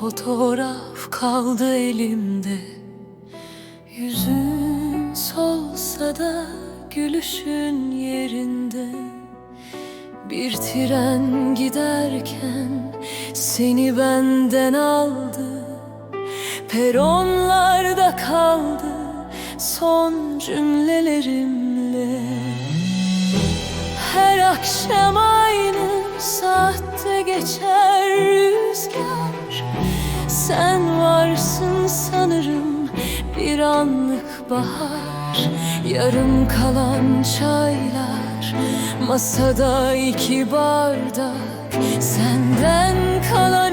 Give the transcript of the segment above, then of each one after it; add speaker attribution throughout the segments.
Speaker 1: fotoğraf kaldı elimde. Yüzün solsa da gülüşün yerinde. Bir tren giderken seni benden aldı. Peronlarda kaldı son cümlelerimle. Her akşam aynı saatte geçer rüzgar. Sen varsın sanırım bir anlık bahar. Yarım kalan çaylar Masada iki bardak. Senden kalan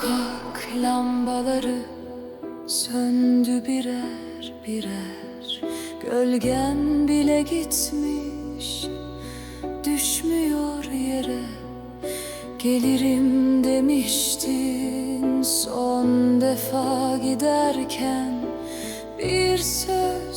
Speaker 1: Sokak lambaları söndü birer birer. Gölgen bile gitmiş düşmüyor yere. Gelirim demiştin son defa giderken Bir söz